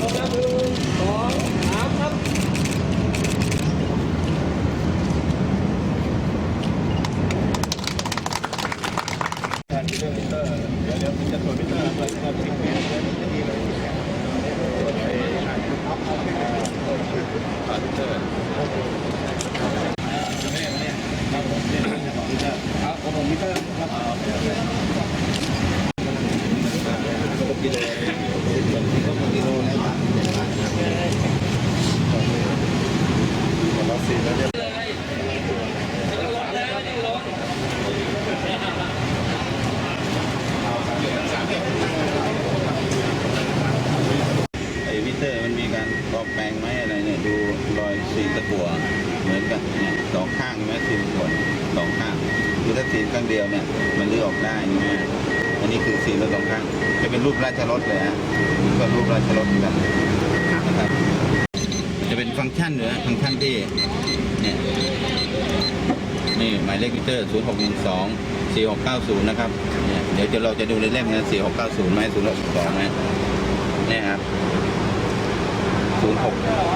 พร้อมแล้วหนึ่งสองสามครับการที่เรื่องมิเตอร์เดี๋ยวเดี๋ยวผมจะตรวจมิเตอร์เปิดมาเป็นเวรแล้วจะดีเลยขาดมิเตอร์ครับผมมิเตอร์ครับผมมิเตอร์ครับ สี่แล้วเนี่ยไอ้วิเตอร์มันมีการปลอมแปลงไหมอะไรเนี่ยดูรอยสีตะกั่วเหมือนกันเนี่ยสองข้างใช่ไหมสีตะกั่วสองข้างคือถ้าสีข้างเดียวเนี่ยมันเลื้อออกได้ใช่ไหมอันนี้คือสีแล้วสองข้างจะเป็นรูปราชรถเลยฮะนี่ก็รูปราชรถเหมือนกันนะครับ จะเป็นฟังก์ชันหรือฟังก์ชันที่เนี่ยนี่หมายเลขมิเตอร์ 0 6 1 2 4 6 9 0 นะครับเนี่ยเดี๋ยวจะเราจะดูในเล่มนะ4 6 9 0ไหม0 6 2ไหมเนี่ยครับ 06